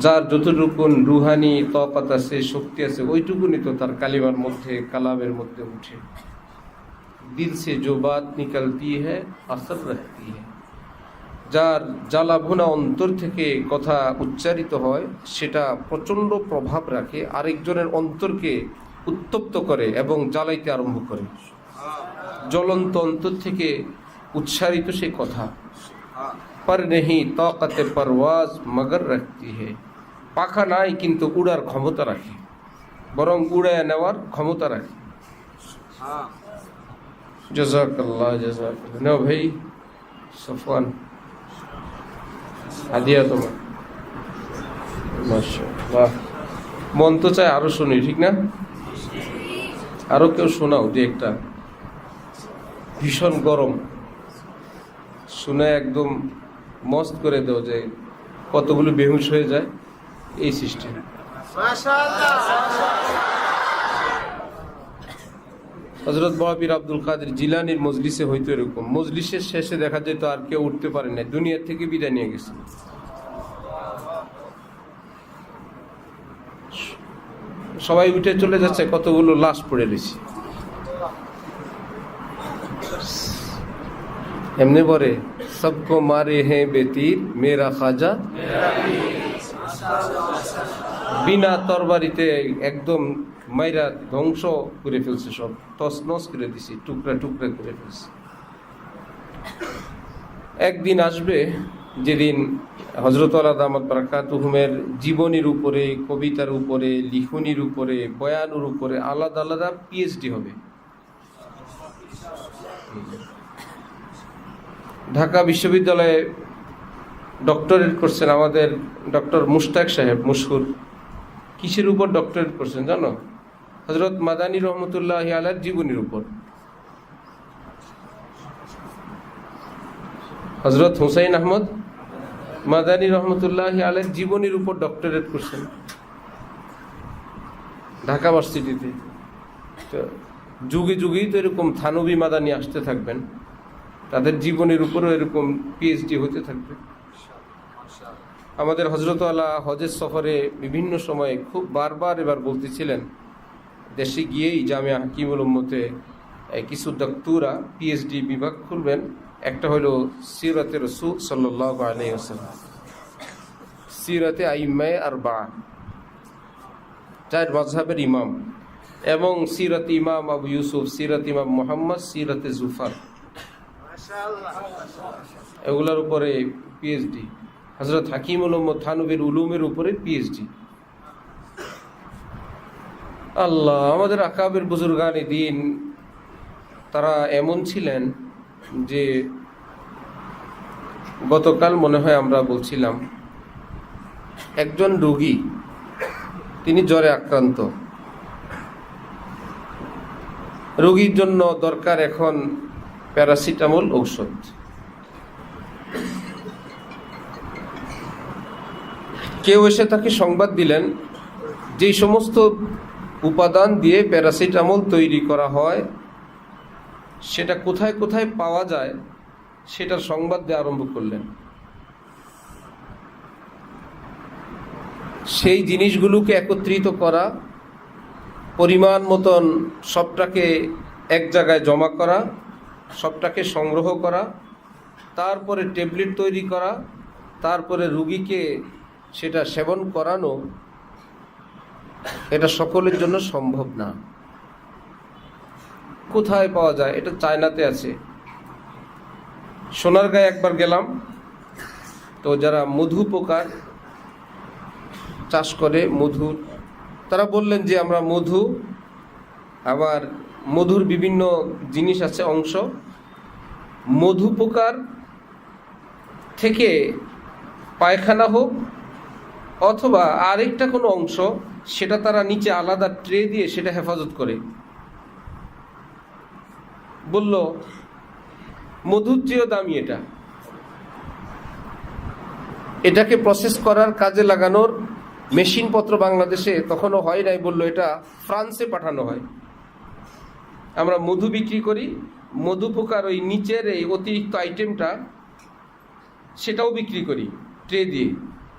যার যতটুকুন রুহানি তপাত আছে, শক্তি আছে ওইটুকুনি তো তার কালিমার মধ্যে, কালামের মধ্যে উঠে। দিল সে জো বাত নিকালতি হসর রাখতি হ্যাঁ যার জ্বালাভুনা অন্তর থেকে কথা উচ্চারিত হয়, সেটা প্রচণ্ড প্রভাব রাখে, আরেকজনের অন্তরকে উত্তপ্ত করে এবং জ্বালাইতে আরম্ভ করে। জ্বলন্ত অন্তর থেকে উচ্চারিত সেই কথা। পর নেহি طاقت পরওয়াজ মগর রাখতি হে পাখা নাই কিন্তু উড়ার ক্ষমতা রাখে বরং উড়ায় নেওয়ার ক্ষমতা রাখে জজাকাল্লাহ জজাক নাও ভাই সফওয়ান আদিয়া তোমার বাহ মন তো চাই আরও শুনি ঠিক না আরও কেউ শোনাও যে একটা ভীষণ গরম শুনে একদম মস্ত করে দেও যে কতগুলো বেহুশ হয়ে যায় এই সিস্টেম। হজরত মহাবীর আব্দুল কাদের জিলানির মজলিসে হইতো এরকম। মজলিসের শেষে দেখা যেত আর কেউ উঠতে পারে না দুনিয়ার থেকে বিদায় নিয়ে গেছে। সবাই উঠে চলে যাচ্ছে, কতগুলো লাশ পড়ে রয়েছে। এমনি পরে সবকো মারে হ্যাঁ বেতির মেরা খাজা বিনা তরবারিতে একদম মাইরা ধ্বংস করে ফেলছে সব। টস নস করে দিছি, টুকরা টুকরা করে ফেলছে। একদিন আসবে, যেদিন হজরত আল্লাহ দামদ বারাকাতুহুমের জীবনীর উপরে, কবিতার উপরে, লিখনির উপরে, বয়ানুর উপরে আলাদা আলাদা পিএইচডি হবে। ঢাকা বিশ্ববিদ্যালয়ে ডক্টরেট করছেন আমাদের ডক্টর মুশতাক সাহেব, মুশহুর। কিসের উপর ডক্টরেট করছেন জানো? হজরত মাদানী রহমতুল্লাহ আলার জীবনীর উপর। হজরত হুসাইন আহমদ মাদানী রহমতুল্লাহ আলের জীবনীর উপর ডক্টরেট করছেন। ঢাকা ভার্সিটিতে। তো যুগে যুগেই তো এরকম থানবী মাদানি আসতে থাকবেন। তাদের জীবনের উপরও এরকম পিএইচডি হতে থাকবে। আমাদের হজরত আল্লাহ হজের সফরে বিভিন্ন সময়ে খুব বারবার এবার বলতেছিলেন, দেশে গিয়েই জামিয়া হাকিমুল উম্মতে কিছু ডাক্তুরা পিএইচডি বিভাগ খুলবেন। একটা হলো সিরাতে রসুল সাল্লাহ আলাইসাল্লাম সিরাতে আইমায় আর বা চার মজহাবের ইমাম এবং সিরাত ইমাম আবু ইউসুফ, সিরাত ইমাম মোহাম্মদ, সিরাতে জুফার। এগুলোর উপরে পিএইচডি হজরত হাকিমুল থানবীর উলুমের উপরে পিএইচডি আল্লাহ, আমাদের আকাবের বুজুর্গানি দিন, তারা এমন ছিলেন যে গতকাল মনে হয় আমরা বলছিলাম, একজন রোগী, তিনি জ্বরে আক্রান্ত। রোগীর জন্য দরকার এখন প্যারাসিটামল ঔষধ। কেউ এসে তাকে সংবাদ দিলেন, যে সমস্ত উপাদান দিয়ে প্যারাসিটামল তৈরি করা হয়, সেটা কোথায় কোথায় পাওয়া যায় সেটার সংবাদ দেওয়া আরম্ভ করলেন। সেই জিনিসগুলোকে একত্রিত করা, পরিমাণ মতন সবটাকে এক জায়গায় জমা করা সবটাকে সংগ্রহ করা, তারপরে ট্যাবলেট তৈরি করা, তারপরে রুগীকে সেটা সেবন করানো, এটা সকলের জন্য সম্ভব না। কোথায় পাওয়া যায়? এটা চায়নাতে আছে। সোনার গায়ে একবার গেলাম, তো যারা মধু পোকার চাষ করে, মধু, তারা বললেন যে আমরা মধু, আবার মধুর বিভিন্ন জিনিস আছে, অংশ। মধু পোকার থেকে পায়খানা হোক অথবা আরেকটা কোনো অংশ, সেটা তারা নিচে আলাদা ট্রে দিয়ে সেটা হেফাজত করে। বলল, মধুর চেয়েও দামি এটা। এটাকে প্রসেস করার কাজে লাগানোর মেশিনপত্র বাংলাদেশে তখনও হয় নাই বলল, এটা ফ্রান্সে পাঠানো হয়। আমরা মধু বিক্রি করি। মধু পোকার ওই নিচের এই অতিরিক্ত আইটেমটা সেটাও বিক্রি করি ট্রে দিয়ে।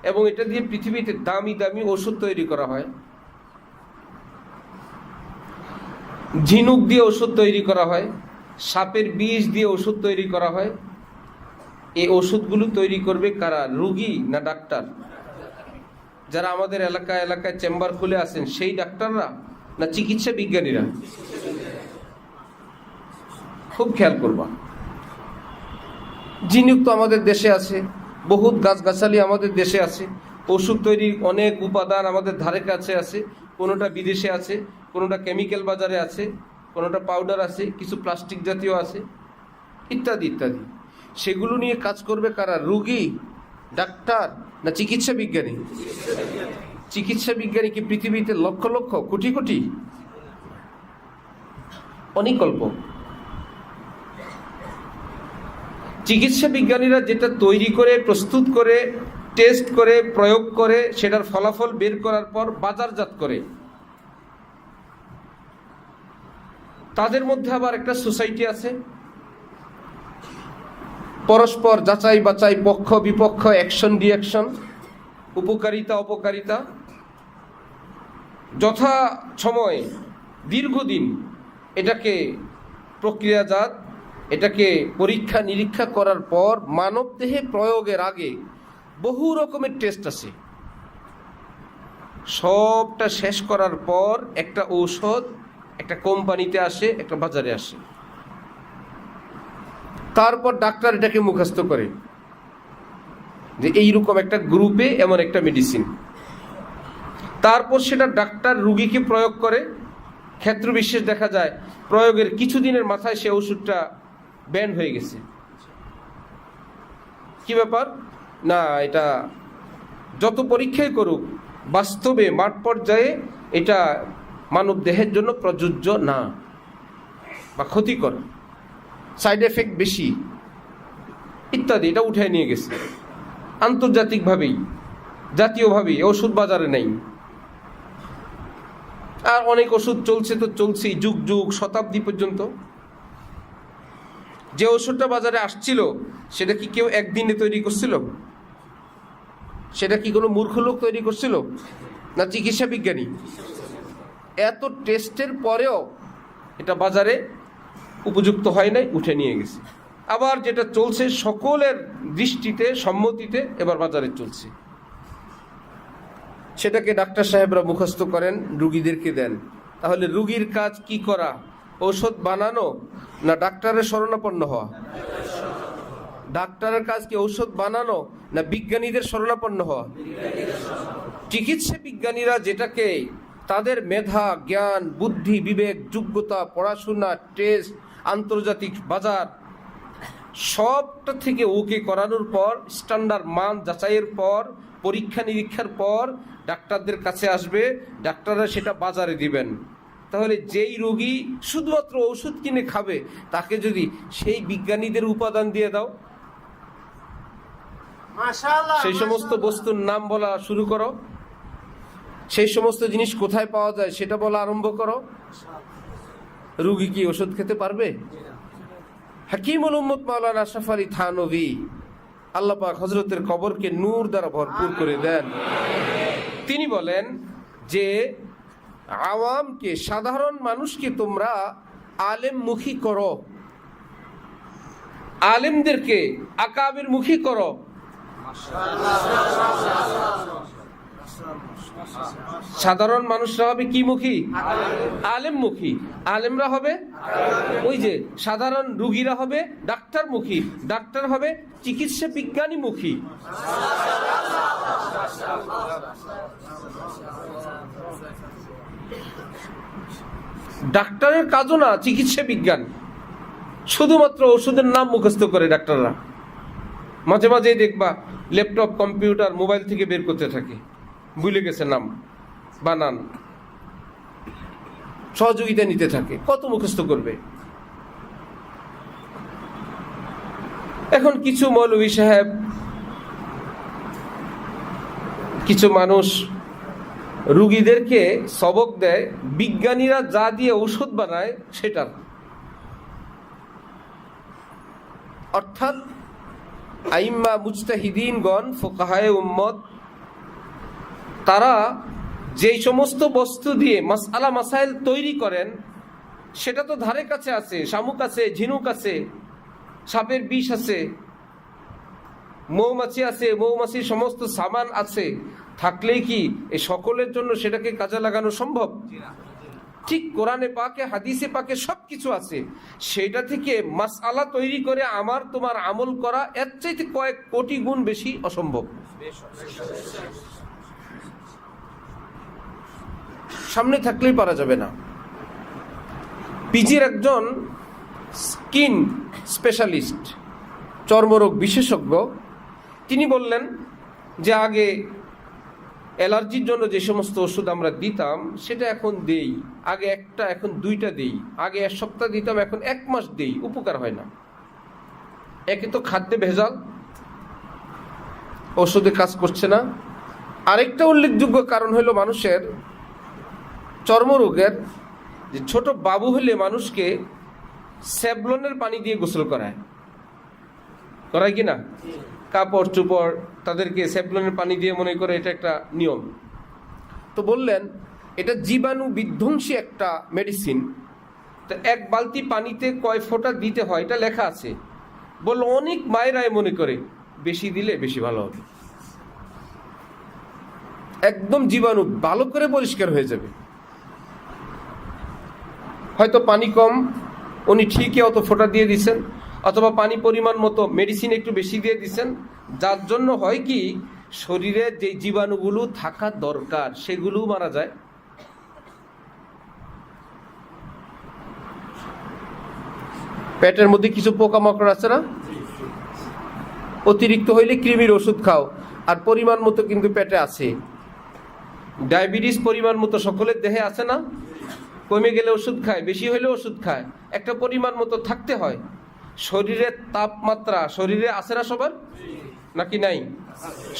এবং এটা দিয়ে পৃথিবীতে দামি দামি ওষুধ তৈরি করা হয়। ঝিনুক দিয়ে ওষুধ তৈরি করা হয়। সাপের বিষ দিয়ে ওষুধ তৈরি করা হয়। এই ওষুধগুলো তৈরি করবে কারা, রুগী না ডাক্তার? যারা আমাদের এলাকা এলাকায় চেম্বার খুলে আসেন সেই ডাক্তাররা না চিকিৎসা বিজ্ঞানীরা? খুব খেয়াল করবা। ঝিনুক তো আমাদের দেশে আছে, বহুত গাছগাছালি আমাদের দেশে আছে, ওষুধ তৈরির অনেক উপাদান আমাদের ধারে কাছে আছে, কোনোটা বিদেশে আছে, কোনোটা কেমিক্যাল বাজারে আছে, কোনোটা পাউডার আছে, কিছু প্লাস্টিক জাতীয় আছে, ইত্যাদি ইত্যাদি। সেগুলো নিয়ে কাজ করবে কারা? রুগী, ডাক্তার না চিকিৎসা বিজ্ঞানী? চিকিৎসা বিজ্ঞানী কি পৃথিবীতে লক্ষ লক্ষ, কোটি কোটি? অনেক অল্প চিকিৎসা বিজ্ঞানীরা যেটা তৈরি করে, প্রস্তুত করে, টেস্ট করে, প্রয়োগ করে, সেটার ফলাফল বের করার পর বাজারজাত করে। তাদের মধ্যে আবার একটা সোসাইটি আছে। পরস্পর যাচাই বাচাই পক্ষ, বিপক্ষ, অ্যাকশন রিয়াকশন উপকারিতা, অপকারিতা। যথা সময়ে দীর্ঘদিন এটাকে প্রক্রিয়াজাত এটাকে পরীক্ষা নিরীক্ষা করার পর মানব দেহে প্রয়োগের আগে বহু রকমের টেস্ট আছে। সবটা শেষ করার পর একটা ঔষধ একটা কোম্পানিতে আসে, একটা বাজারে আসে। তারপর ডাক্তার এটাকে মুখস্থ করে যে এইরকম একটা গ্রুপে এমন একটা মেডিসিন তারপর সেটা ডাক্তার রুগীকে প্রয়োগ করে। ক্ষেত্র বিশেষ দেখা যায়, প্রয়োগের কিছুদিনের মাথায় সে ওষুধটা ব্যান্ড হয়ে গেছে। কি ব্যাপার? না, এটা যত পরীক্ষাই করুক, বাস্তবে মাঠ পর্যায়ে এটা মানব দেহের জন্য প্রযোজ্য না বা ক্ষতিকর। সাইড এফেক্ট বেশি, ইত্যাদি, এটা উঠে নিয়ে গেছে। আন্তর্জাতিকভাবেই, জাতীয়ভাবেই, ওষুধ বাজারে নেই। আর অনেক ওষুধ চলছে তো চলছেই, যুগ যুগ, শতাব্দী পর্যন্ত। যে ওষুধটা বাজারে আসছিল, সেটা কি কেউ একদিনে তৈরি করছিল? সেটা কি কোনো মূর্খ লোক তৈরি করছিল? না চিকিৎসা বিজ্ঞানী? এত টেস্টের পরেও এটা বাজারে উপযুক্ত হয় নাই, উঠে নিয়ে গেছে। আবার যেটা চলছে, সকলের দৃষ্টিতে, সম্মতিতে এবার বাজারে চলছে। সেটাকে ডাক্তার সাহেবরা মুখস্থ করেন, রুগীদেরকে দেন। তাহলে রুগীর কাজ কি করা? ঔষধ বানানো না ডাক্তারের শরণাপন্ন হওয়া? ডাক্তারের কাজ কি ঔষধ বানানো না বিজ্ঞানীদের শরণাপন্ন হওয়া? চিকিৎসা বিজ্ঞানীরা যেটাকে তাদের মেধা, জ্ঞান, বুদ্ধি, বিবেক, যোগ্যতা, পড়াশোনা, টেস্ট, আন্তর্জাতিক বাজার সবটা থেকে ওকে করানোর পর, স্ট্যান্ডার্ড মান যাচাইয়ের পর পরীক্ষা নিরীক্ষার পর ডাক্তারদের কাছে আসবে, ডাক্তাররা সেটা বাজারে দিবেন। তাহলে যেই রোগী শুধুমাত্র ওষুধ কিনে খাবে তাকে যদি সেই বিজ্ঞানীদের উপাদান দিয়ে দাও? সেই সমস্ত বস্তুর নাম বলা শুরু করো। সেই সমস্ত জিনিস কোথায় পাওয়া যায় সেটা বলা আরম্ভ করো। রুগী কি ওষুধ খেতে পারবে? হাকিমুল উম্মত মাওলানা আশরাফ আলী থানভী আল্লাহ পাক হজরতের কবরকে নূর দ্বারা ভরপুর করে দেন। তিনি বলেন যে আওয়ামকে, সাধারণ মানুষকে তোমরা আলেম মুখী করো। আলেমদেরকে আকাবের মুখী করো। সাধারণ মানুষরা হবে কি মুখী আলেম মুখী আলেমরা হবে ওই যে সাধারণ রুগীরা হবে ডাক্তার মুখী ডাক্তার হবে চিকিৎসা বিজ্ঞানী মুখী ডাক্তারের কাজও না, চিকিৎসা বিজ্ঞান। শুধুমাত্র ওষুধের নাম মুখস্থ করে ডাক্তাররা। মাঝে মাঝেই দেখবা, ল্যাপটপ, কম্পিউটার, মোবাইল থেকে বের করতে থাকে। ভুলে গেছে নাম, বানান। সহযোগিতা নিতে থাকে, কত মুখস্থ করবে? এখন কিছু মৌলভী সাহেব, কিছু মানুষ রুগীদেরকে সবক দেয়, বিজ্ঞানীরা যা দিয়ে ঔষধ বানায় সেটার। অর্থাৎ আইম্মা মুজতাহিদিনগণ, ফোকাহায় উম্মত, তারা যেই সমস্ত বস্তু দিয়ে মাসালা মাসাইল তৈরি করেন, সেটা তো ধারে কাছে আছে, শামুক আছে, ঝিনুক আছে, সাপের বিষ আছে, মৌমাছি আছে, মৌমাছির সমস্ত সামান আছে থাকলেই কি এই সকলের জন্য সেটাকে কাজে লাগানো সম্ভব? ঠিক কোরআনে পাকে হাদিসে পাকে সব কিছু আছে। সেটা থেকে মাসআলা তৈরি করে আমার তোমার আমল করা এর চাইতে কয়েক কোটি গুণ বেশি অসম্ভব। সামনে থাকলেই পারা যাবে না। পিজির একজন স্কিন স্পেশালিস্ট চর্মরোগ বিশেষজ্ঞ তিনি বললেন যে আগে অ্যালার্জির জন্য যে সমস্ত ওষুধ আমরা দিতাম, সেটা এখন দেই। আগে একটা, এখন দুইটা দেই। আগে এক সপ্তাহ দিতাম, এখন এক মাস দেই। উপকার হয় না। একে তো খাদ্যে ভেজাল, ওষুধে কাজ করছে না। আরেকটা উল্লেখযোগ্য কারণ হলো মানুষের চর্মরোগের যে ছোট বাবু হলে মানুষকে স্যাবলনের পানি দিয়ে গোসল করায়। করায় কি না? কাপড় চুপড় তাদেরকে স্যাবলনের পানি দিয়ে মনে করে এটা একটা নিয়ম। তো বললেন, এটা জীবাণু বিধ্বংসী একটা মেডিসিন তো এক বালতি পানিতে কয় ফোঁটা দিতে হয়, এটা লেখা আছে। বলল, অনেক মায়েরাই মনে করে, বেশি দিলে বেশি ভালো হবে। একদম জীবাণু ভালো করে পরিষ্কার হয়ে যাবে। হয়তো পানি কম, উনি ঠিকই অত ফোঁটা দিয়ে দিছেন অথবা পানি পরিমাণ মতো মেডিসিন একটু বেশি দিয়ে দিচ্ছেন। যার জন্য হয় কি, শরীরে যে জীবাণুগুলো থাকা দরকার সেগুলো মারা যায়। পেটের মধ্যে কিছু পোকামাকড় আছে না? অতিরিক্ত হইলে কৃমির ওষুধ খাও। আর পরিমাণ মতো কিন্তু পেটে আছে। ডায়াবেটিস পরিমাণ মতো সকলের দেহে আছে না? কমে গেলে ওষুধ খায়, বেশি হইলে ওষুধ খায়। একটা পরিমাণ মতো থাকতে হয়। শরীরের তাপমাত্রা, শরীরে আছে না সবার? নাকি নাই?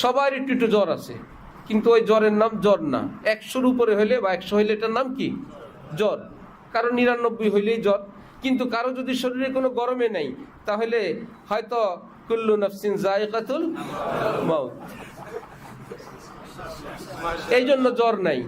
সবার একটু একটু জ্বর আছে, কিন্তু ওই জ্বরের নাম জ্বর না। একশোর উপরে হইলে বা একশো হইলে এটার নাম কি? জ্বর। কারও নিরানব্বই হইলেই জ্বর। কিন্তু কারও যদি শরীরে কোনো গরমে নেই, তাহলে হয়তো কুল্লু নফসিন জায়কাতুল মাউত। এই জন্য জ্বর নাই।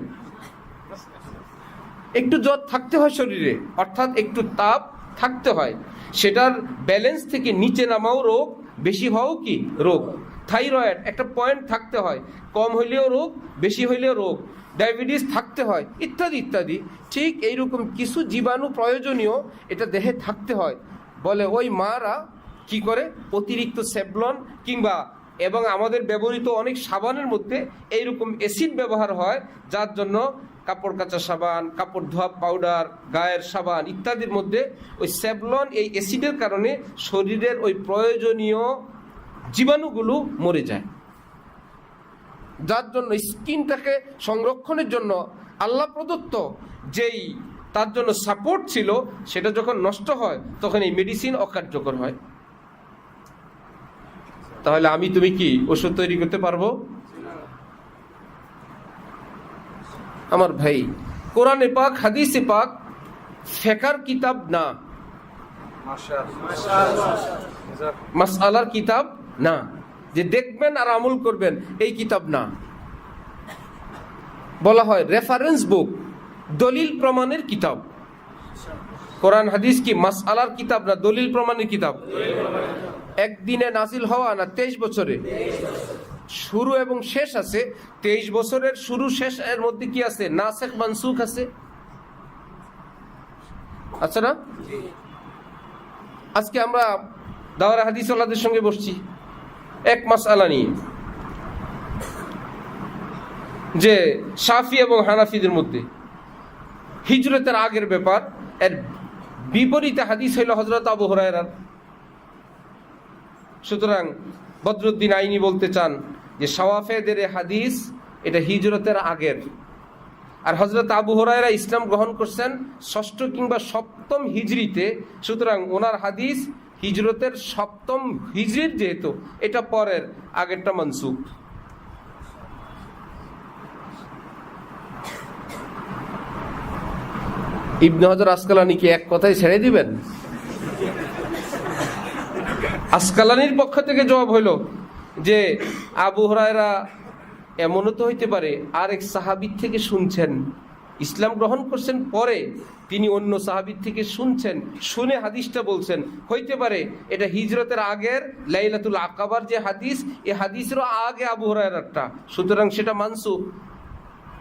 একটু জ্বর থাকতে হয় শরীরে, অর্থাৎ একটু তাপ থাকতে হয়। সেটার ব্যালেন্স থেকে নিচে নামাও রোগ, বেশি হওয়াও কি? রোগ। থাইরয়েড একটা পয়েন্ট থাকতে হয়। কম হইলেও রোগ, বেশি হইলেও রোগ। ডায়াবেটিস থাকতে হয়, ইত্যাদি ইত্যাদি। ঠিক এইরকম কিছু জীবাণু প্রয়োজনীয় এটা দেহে থাকতে হয়। বলে ওই মারা কি করে? অতিরিক্ত সেবলন কিংবা এবং আমাদের ব্যবহৃত অনেক সাবানের মধ্যে এইরকম অ্যাসিড ব্যবহার হয়, যার জন্য কাপড় কাচা সাবান, কাপড় ধোয়া পাউডার গায়ের সাবান ইত্যাদির মধ্যে ওই স্যাবলন এই অ্যাসিডের কারণে শরীরের ওই প্রয়োজনীয় জীবাণুগুলো মরে যায়। যার জন্য স্কিনটাকে সংরক্ষণের জন্য আল্লাহ প্রদত্ত যেই তার জন্য সাপোর্ট ছিল, সেটা যখন নষ্ট হয়, তখন এই মেডিসিন অকার্যকর হয়। তাহলে আমি তুমি কি ওষুধ তৈরি করতে পারব? আমার ভাই। কোরআনে পাক, হাদিসে পাক, ফেকার কিতাব না। মাসআলার কিতাব না। যে দেখবেন আর আমল করবেন, এই কিতাব না। বলা হয় রেফারেন্স বুক দলিল প্রমাণের কিতাব। কোরআন, হাদিস কি মাসআলার কিতাব না দলিল প্রমাণের কিতাব? একদিনে নাজিল হওয়া না তেইশ বছরে? শুরু এবং শেষ আছে। তেইশ বছরের শুরু শেষ এর মধ্যে কি আছে? নাসেক মানসুখ আছে। আচ্ছা না? আজকে আমরা দাওয়ার হাদিস আল্লাদের সঙ্গে বসছি। এক মাস আলা নিয়ে। যে সাফি এবং হানাফিদের মধ্যে। হিজরতের আগের ব্যাপার। এর বিপরীতে হাদিস হইল হজরত আবু হরায়রার। সুতরাং বদরুদ্দিন আইনি বলতে চান। যে সওয়াফেদের হাদিস, এটা হিজরতের আগের। আর হজরত আবু হরাইরা ইসলাম গ্রহণ করছেন ষষ্ঠ কিংবা সপ্তম হিজড়িতে, সুতরাং ওনার হাদিস হিজরতের সপ্তম হিজড়ির যেহেতু, এটা পরের, আগেরটা মনসুখ। ইবনে হজর আসকালানি কি এক কথায় ছেড়ে দিবেন? আসকালানির পক্ষ থেকে জবাব হইল যে আবু হরায়রা এমনও তো হইতে পারে, আরেক সাহাবির থেকে শুনছেন। ইসলাম গ্রহণ করছেন পরে তিনি অন্য সাহাবির থেকে শুনছেন, শুনে হাদিসটা বলছেন। হইতে পারে এটা হিজরতের আগের লাইলাতুল আকাবার যে হাদিস, এ হাদিসেরও আগে আবু হরায়রারটা। সুতরাং সেটা মানসু।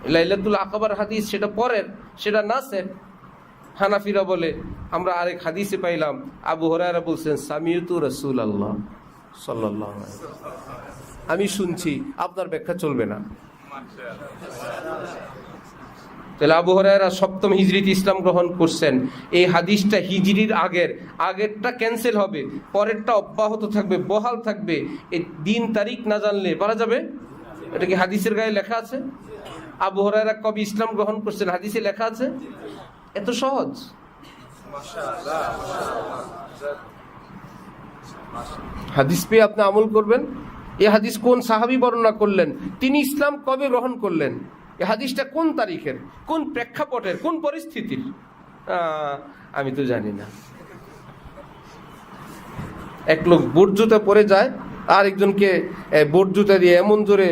লাইলাতুল আকাবার হাদিস সেটা পরের, সেটা নাসের। হানাফিরা বলে, আমরা আরেক হাদিসে পাইলাম। আবু হরায়রা বলছেন সামিয়তু রসুল আল্লাহ আমি শুনছি, আপনার ব্যাখ্যা চলবে না। তাহলে আবু হরায়রা সপ্তম হিজরিতে ইসলাম গ্রহণ করছেন। এই হাদিসটা হিজরির আগের। আগেরটা ক্যান্সেল হবে, পরেরটা অব্যাহত থাকবে, বহাল থাকবে। এই দিন তারিখ না জানলে পারা যাবে? এটা কি হাদিসের গায়ে লেখা আছে? আবু হরায়রা কবে ইসলাম গ্রহণ করছেন, হাদিসে লেখা আছে? এত সহজ। হাদিস পেয়ে আপনি আমল করবেন। এ হাদিস কোন সাহাবি বর্ণনা করলেন? তিনি ইসলাম কবে গ্রহণ করলেন? এ হাদিসটা কোন তারিখের? কোন প্রেক্ষাপটের? কোন পরিস্থিতির? আমি তো জানি না। এক লোক বোট জুতা পরে যায় আর একজনকে বোট জুতা দিয়ে এমন জোরে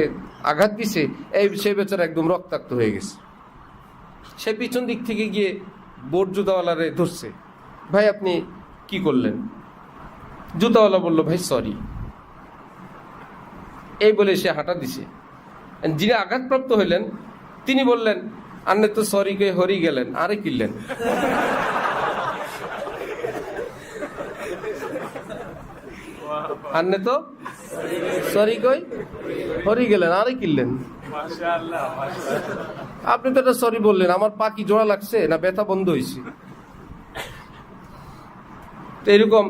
আঘাত দিছে, এই সে বেচারা একদম রক্তাক্ত হয়ে গেছে। সে পিছন দিক থেকে গিয়ে বোট জুতাওয়ালারে ধরছে। ভাই, আপনি কি করলেন? জুতাওয়ালা বলল ভাই সরি এই বলে সে হাঁটা দিছে। যিনি আঘাতপ্রাপ্ত হইলেন তিনি বললেন আন্নে তো সরি কে হরি গেলেন আরে কিনলেন আন্নে তো সরি কই হরি গেলেন আরে কিনলেন আপনি তো এটা সরি বললেন আমার পা কি জোড়া লাগছে না ব্যথা বন্ধ হয়েছে তো এরকম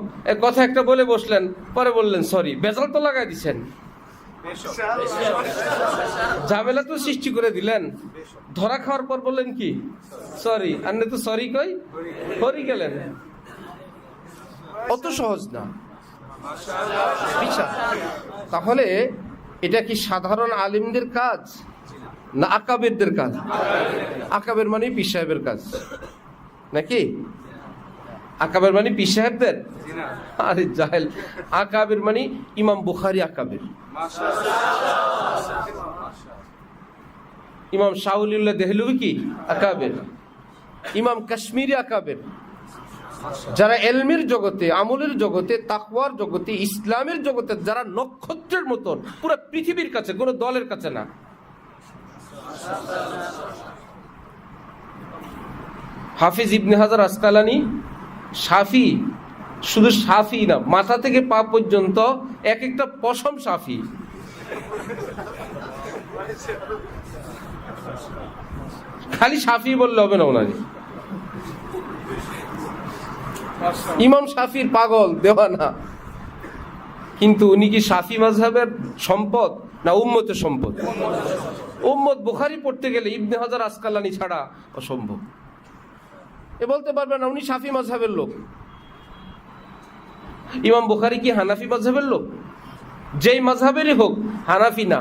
কথা একটা বলে বসলেন, পরে বললেন সরি বেজাল তো লাগাই দিছেন। ঝামেলা তো সৃষ্টি করে দিলেন। ধরা খাওয়ার পর বললেন কি? সরি আপনি তো সরি কই? হরি গেলেন। অত সহজ না। তাহলে এটা কি সাধারণ আলিমদের কাজ না আকাবেরদের কাজ? আকাবের মানে পীর সাহেবের কাজ। নাকি? আকাবের মানে পীর সাহেবদের আরে জাহেল। আকাবের মানে ইমাম বুখারি আকাবের। ইমাম শাহুল্লাহ দেহলুবি কি? আকাবের। ইমাম কাশ্মীরি আকাবের। যারা এলমের জগতে আমলের জগতে তাকওয়ার জগতে ইসলামের জগতে যারা নক্ষত্রের মতন পুরো পৃথিবীর কাছে কোনো দলের কাছে না। হাফিজ ইবনে হাজার আসকালানি সাফি, শুধু সাফি না, মাথা থেকে পা পর্যন্ত এক একটা পশম সাফি। খালি সাফি বললে হবে না ওনারে ইমাম সাফির পাগল দেওয়া না কিন্তু উনি কি সাফি মাঝহের সম্পদ না উম্মতের সম্পদ? উম্মত বুখারি পড়তে গেলে ইবনে হাজার আসকালানি ছাড়া অসম্ভব। এ বলতে পারবে না, উনি সাফি মাঝহের লোক। ইমাম বুখারি কি হানাফি মাঝহের লোক? যেই মাঝহেরই হোক, হানাফি না।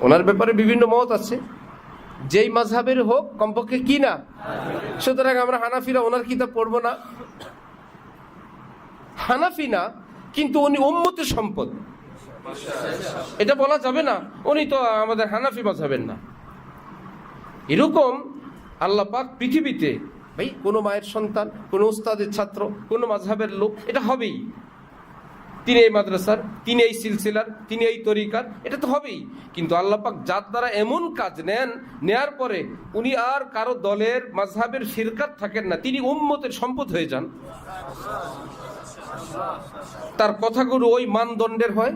ওনার ব্যাপারে বিভিন্ন মত আছে। যেই মাঝহের হোক, কমপক্ষে কি না? সুতরাং আমরা হানাফিরা ওনার কিতাব পড়ব না। হানাফি না, কিন্তু উনি উম্মতের সম্পদ। এটা বলা যাবে না, উনি তো আমাদের হানাফি মাঝাবেন না। এরকম আল্লাহ পাক পৃথিবীতে, ভাই, কোনো মায়ের সন্তান, কোনো উস্তাদের ছাত্র, কোনো মাঝহাবের লোক, এটা হবেই। তিনি এই মাদ্রাসার তিনি এই সিলসিলার তিনি এই তরিকার, এটা তো হবেই। কিন্তু আল্লাহ পাক যার দ্বারা এমন কাজ নেন, নেয়ার পরে উনি আর কারও দলের মাঝহাবের ফিরকাত থাকেন না, তিনি উম্মতের সম্পদ হয়ে যান। তার কথাগুলো ওই মানদণ্ডের হয়,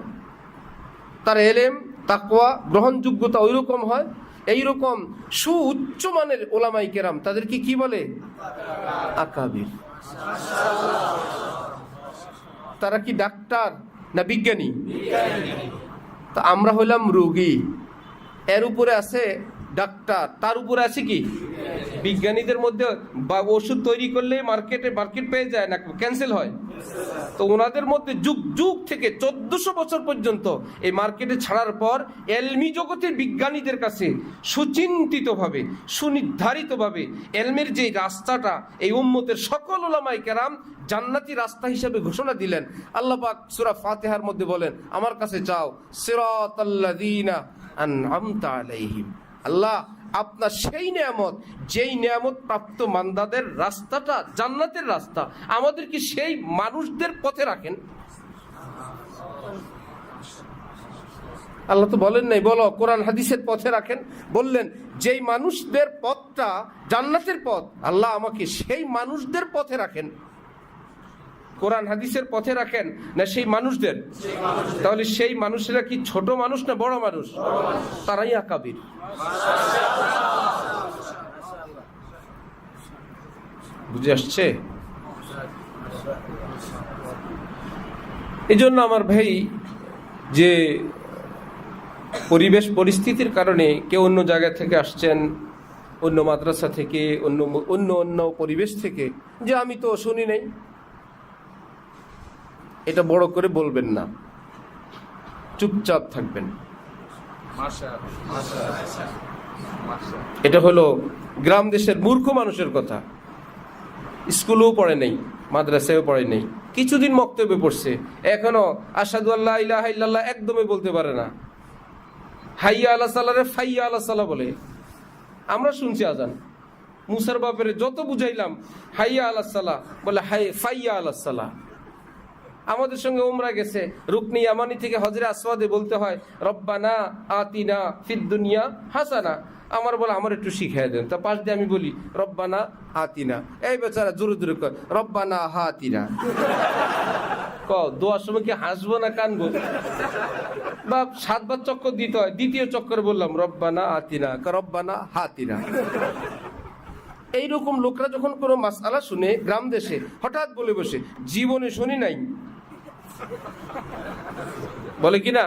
তার এলেম, তাকওয়া, গ্রহণযোগ্যতা ওই রকম হয় এইরকম সুউচ্চ মানের ওলামাই কেরাম, তাদেরকে কি বলে? আকাবির। তারা কি ডাক্তার না বিজ্ঞানী? তা আমরা হইলাম রোগী। এর উপরে আছে ডাক্তার। তার উপরে আছে কি? বিজ্ঞানীদের মধ্যে বা ওষুধ তৈরি করলে মার্কেটে, মার্কেট পেয়ে যায় না, ক্যান্সেল হয়। তো ওনাদের মধ্যে যুগ যুগ থেকে চোদ্দশো বছর পর্যন্ত এই মার্কেটে ছাড়ার পর এলমি জগতের বিজ্ঞানীদের কাছে সুচিন্তিতভাবে, সুনির্ধারিতভাবে এলমের যে রাস্তাটা, এই উম্মতের সকল ওলামাই কেরাম জান্নাতি রাস্তা হিসেবে ঘোষণা দিলেন। আল্লাহ পাক সূরা ফাতিহার মধ্যে বলেন, আমার কাছে চাও আনআমতা আলাইহিম। আল্লাহ আপনার সেই নিয়ামত, যেই নিয়ামত প্রাপ্ত মান্দাদের রাস্তাটা জান্নাতের রাস্তা, আমাদের কি সেই মানুষদের পথে রাখেন? আল্লাহ তো বলেন নাই, বলো, কোরআন হাদিসের পথে রাখেন। বললেন, যেই মানুষদের পথটা জান্নাতের পথ, আল্লাহ আমাকে সেই মানুষদের পথে রাখেন। কোরআন হাদিসের পথে রাখেন না সেই মানুষদের? তাহলে সেই মানুষেরা কি ছোট মানুষ না বড় মানুষ? তারাই আকাবির বুঝে আসছে? এই জন্য আমার ভাই যে পরিবেশ পরিস্থিতির কারণে কেউ অন্য জায়গা থেকে আসছেন, অন্য মাদ্রাসা থেকে, অন্য অন্য অন্য পরিবেশ থেকে, যে আমি তো শুনি নাই। এটা বড় করে বলবেন না। চুপচাপ থাকবেন। এটা হলো গ্রাম দেশের মূর্খ মানুষের কথা। স্কুলেও পড়ে নেই, মাদ্রাসায়ও পড়ে নেই। কিছুদিন মক্তব্যে পড়ছে। এখনও আসাদু আল্লাহ ইলাহা ইল্লাল্লাহ একদমই বলতে পারে না। হাইয়া আল্লাহ সাল্লাহ ফাইয়া আল্লাহ সাল্লাহ বলে। আমরা শুনছি আজান। মুসার বাপের যত বুঝাইলাম, হাইয়া আল্লাহ সাল্লাহ বলে হাই, ফাইয়া আল্লাহ সাল্লাহ আমাদের সঙ্গে উমরা গেছে। রুকনি আমানি থেকে হজরে আসওয়াদে বলতে হয়, রব্বানা আতিনা ফিদ দুনিয়া হাসানা। আমার বলে, আমার একটু শিখিয়ে দেন। তা পাশ দিয়ে আমি বলি, রব্বানা আতিনা। এই বেচারা জোরে জোরে কর রব্বানা হাতিনা। ক, দোয়ার সময় কি হাসবো না কানবো? বা সাতবার চক্কর দিতে হয়, দ্বিতীয় চক্কর বললাম, রব্বানা আতিনা। রব্বানা হাতিনা। এইরকম লোকরা যখন কোনো মাসালা শুনে গ্রাম দেশে, হঠাৎ বলে বসে, জীবনে শুনি নাই। বলে কি না?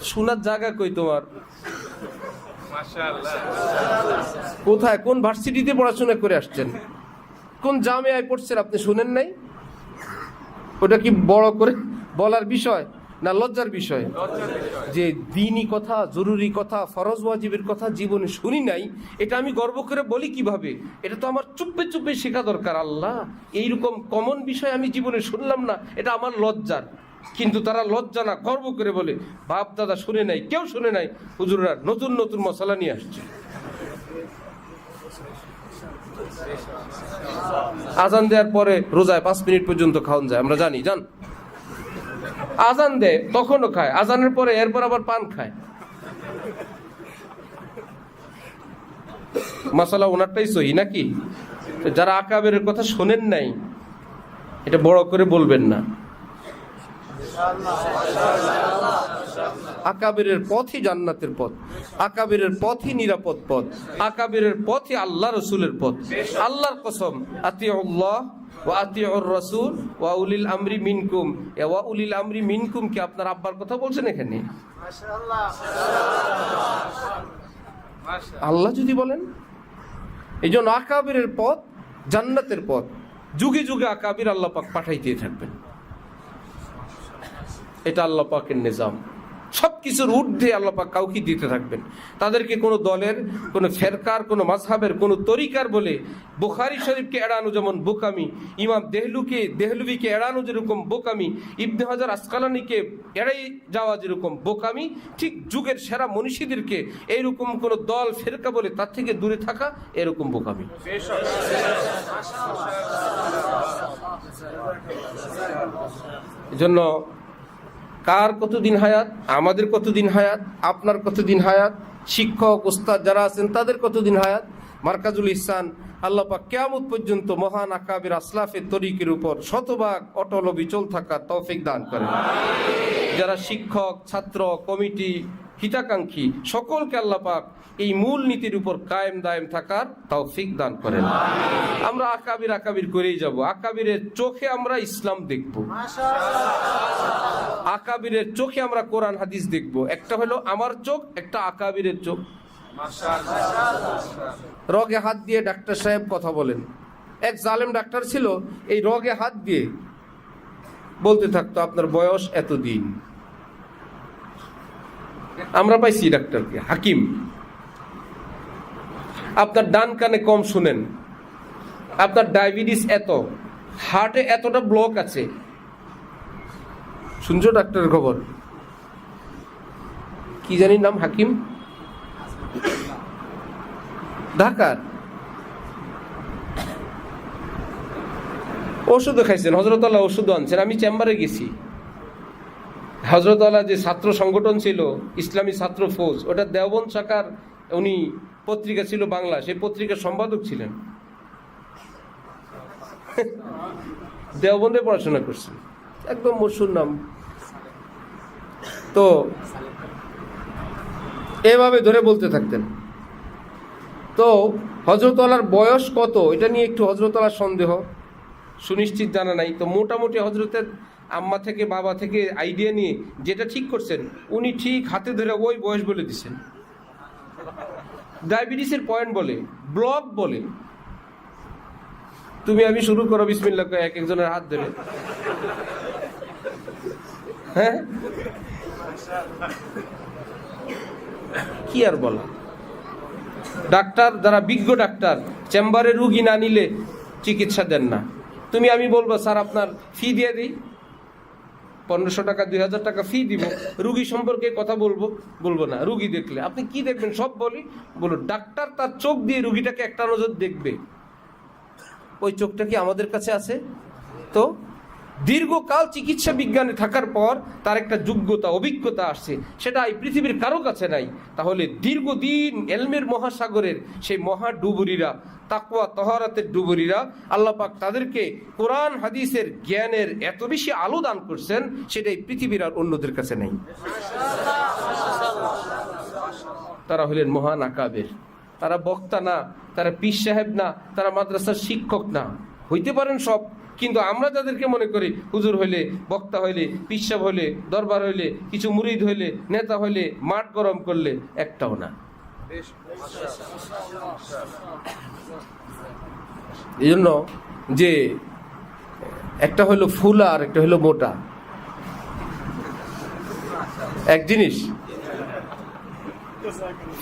শোনার জায়গা কই তোমার? কোথায়? কোন ভার্সিটিতে পড়াশোনা করে আসছেন? কোন জামে আয় পড়ছেন আপনি শুনেন নাই? ওটা কি বড় করে বলার বিষয়? না, লজ্জার বিষয়। যে দিনই কথা, জরুরি কথা, ফরজ ওয়াজিবের কথা জীবনে শুনি নাই, এটা আমি গর্ব করে বলি কীভাবে? এটা তো আমার চুপে চুপে শেখা দরকার, আল্লাহ। এইরকম কমন বিষয় আমি জীবনে শুনলাম না, এটা আমার লজ্জার। কিন্তু তারা লজ্জা না, গর্ব করে বলে, বাপ দাদা শুনে নাই, কেউ শুনে নাই। হুজুররা নতুন নতুন মশলা নিয়ে আসছে। আজান দেওয়ার পরে রোজায় পাঁচ মিনিট পর্যন্ত খাওয়ান যায়, আমরা জানি জান আজান দেয় তখনও খায়। আজানের পরে এরপর আবার পান খায়। মশালা ওনারটাই সহি নাকি? যারা আকাবের কথা শোনেন নাই, এটা বড় করে বলবেন না। আকাবিরের পথই জান্নাতের পথ আকাবিরের পথই নিরাপদ পথ আকাবিরের পথই আল্লাহ রসুলের পথ। আল্লাহর কসম আতি আল্লাহ ওয়া আতিউর রাসূল ওয়া উলিল আমরি মিনকুম। ওয়া উলিল আমরি মিনকুম কি আপনার আব্বার কথা বলছেন এখানে? আল্লাহ যদি বলেন এই জন্য আকাবিরের পথ জান্নাতের পথ। যুগে যুগে আকাবির আল্লাহ পাক পাঠাইতে থাকবেন। এটা আল্লাহ পাকের নিজাম। সব কিছুর ঊর্ধ্বে আল্লাহ পাক কাউকে দিতে থাকবেন। তাদেরকে কোনো দলের, কোনো ফেরকার, কোনো মাঝহাবের, কোনো তরিকার বলে বুখারি শরীফকে এড়ানো, যেমন বোকামি, ইমাম দেহলুকে, দেহলুবিকে এড়ানো যেরকম বোকামি, ইবনে হাজার আসকালানিকে এড়াই যাওয়া যেরকম বোকামি, ঠিক যুগের সেরা মনীষীদেরকে এইরকম কোনো দল, ফেরকা বলে তার থেকে দূরে থাকা এরকম বোকামি। এজন্য কার কতদিন হায়াত, আমাদের কতদিন হায়াত, আপনার কতদিন হায়াত, শিক্ষক উস্তাদ যারা আছেন, তাদের কতদিন হায়াত? মার্কাজুল ইহসান, আল্লাহ পাক কেয়ামত পর্যন্ত মহান আকাবির আসলাফের তরিকের উপর শতভাগ অটল ও বিচল থাকা তৌফিক দান করেন। যারা শিক্ষক, ছাত্র, কমিটি, হিতাকাঙ্ক্ষী, সকলকে আল্লাহ পাক এই মূল নীতির উপর কায়েম দায়েম থাকার তৌফিক দান করেন। আমরা আকাবির আকাবির করেই যাব। আকাবিরের চোখে আমরা ইসলাম দেখব। আকাবিরের চোখে আমরা কোরআন হাদিস দেখব। একটা হলো আমার চোখ একটা আকাবিরের চোখ। রগে হাত দিয়ে ডাক্তার সাহেব কথা বলেন। এক জালেম ডাক্তার ছিল এই রগে হাত দিয়ে বলতে থাকতো আপনার বয়স এতদিন। আমরা পাইছি ডাক্তারকে হাকিম। আপনার ডান কানে কম শুনেন। আপনার ডায়াবেটিস এত, হার্টে এতটা ব্লক আছে। শুনছো ডাক্তারের খবর? কি জানি নাম, হাকিম? ঢাকার। ওষুধও খাইছেন হজরতলা ওষুধ আনছেন। আমি চেম্বারে গেছি। হজরতলা যে ছাত্র সংগঠন ছিল, ইসলামী ছাত্র ফৌজ, ওটা দেওবন শাখার উনি পত্রিকা ছিল বাংলা, সেই পত্রিকার সম্পাদক ছিলেন। দেওবন্দে পড়াশোনা করছেন। একদম মসুর নাম। তো এভাবে ধরে বলতে থাকতেন। তো হজরতলার বয়স কত? এটা নিয়ে একটু হজরতলার সন্দেহ। সুনিশ্চিত জানা নাই। তো মোটামুটি হজরতের আম্মা থেকে বাবা থেকে আইডিয়া নিয়ে যেটা ঠিক করছেন, উনি ঠিক হাতে ধরে ওই বয়স বলে দিছেন। ডায়াবেটিসের পয়েন্ট বলে ব্লক বলে। তুমি আমি শুরু করো বিসমিল্লা এক একজনের হাত ধরে। হ্যাঁ? কি আর বলা? ডাক্তার, যারা বিজ্ঞ ডাক্তার, চেম্বারে রুগী না নিলে চিকিৎসা দেন না। তুমি আমি বলব, স্যার, আপনার ফি দিয়ে দিই। পনেরোশো টাকা, দুই হাজার টাকা ফি দিব। রুগী সম্পর্কে কথা বলব বলব না। রুগী দেখলে। আপনি কি দেখবেন? সব বলি বলো ডাক্তার তার চোখ দিয়ে রুগীটাকে একটা নজর দেখবে। ওই চোখটা কি আমাদের কাছে আছে? তো দীর্ঘকাল চিকিৎসা বিজ্ঞানে থাকার পর তার একটা যোগ্যতা, অভিজ্ঞতা আসছে। সেটা এই পৃথিবীর কারও কাছে নাই। তাহলে দীর্ঘদিন এলমের মহাসাগরের সেই মহা ডুবুরিরা তাকুয়া তহরাতের ডুবুরিরা, আল্লাহ পাক তাদেরকে কোরআন, হাদিসের জ্ঞানের এত বেশি আলো দান করছেন, সেটা এই পৃথিবীর আর অন্যদের কাছে নেই। তারা হলেন মহান আকাবের। তারা বক্তা না, তারা পীর সাহেব না, তারা মাদ্রাসার শিক্ষক না। হইতে পারেন সব কিন্তু আমরা যাদেরকে মনে করি হুজুর হইলে, বক্তা হইলে, পিসাব হইলে, দরবার হইলে, কিছু মুরিদ হইলে, নেতা হইলে, মাঠ গরম করলে একটাও না। এই জন্য যে একটা হলো ফুলা আর একটা হলো মোটা। এক জিনিস।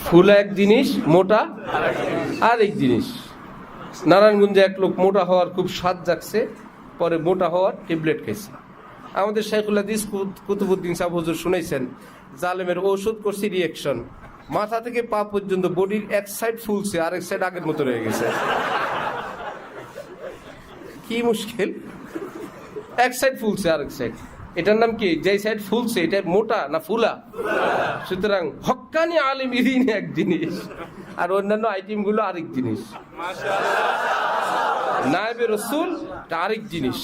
ফুলা এক জিনিস, মোটা আর এক জিনিস। নারায়ণগঞ্জে এক লোক মোটা হওয়ার খুব স্বাদ জাগছে, পরে মোটা হওয়ার ট্যাবলেট খাইছে। আমাদের কুত- কুতুবুদ্দিন সাহেব হুজুর শুনেছেন, জালেমের ওষুধ করছে রিয়েকশন মাথা থেকে পা পর্যন্ত বডির এক সাইড ফুলছে আর এক সাইড আগের মতো রয়ে গেছে। কি মুশকিল? এক সাইড ফুলছে আর এক সাইড এটার নাম কি? যে সাইড ফুলছে, এটা মোটা না ফুলা? সুতরাং হক্কানি আলিম ইদিন এক জিনিস। আর অন্যান্য আইটেমগুলো আরেক জিনিস। নায়েবে রসুল আরেক জিনিস।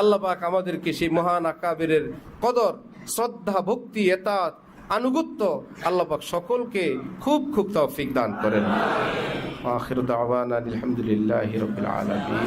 আল্লাহ পাক আমাদেরকে সেই মহান আকাবের কদর শ্রদ্ধা ভক্তি এতাত আনুগত্য আল্লাহ পাক সকলকে খুব খুব তৌফিক দান করেন। আখির দাওয়ানা আলহামদুলিল্লাহি রাব্বিল আলামিন।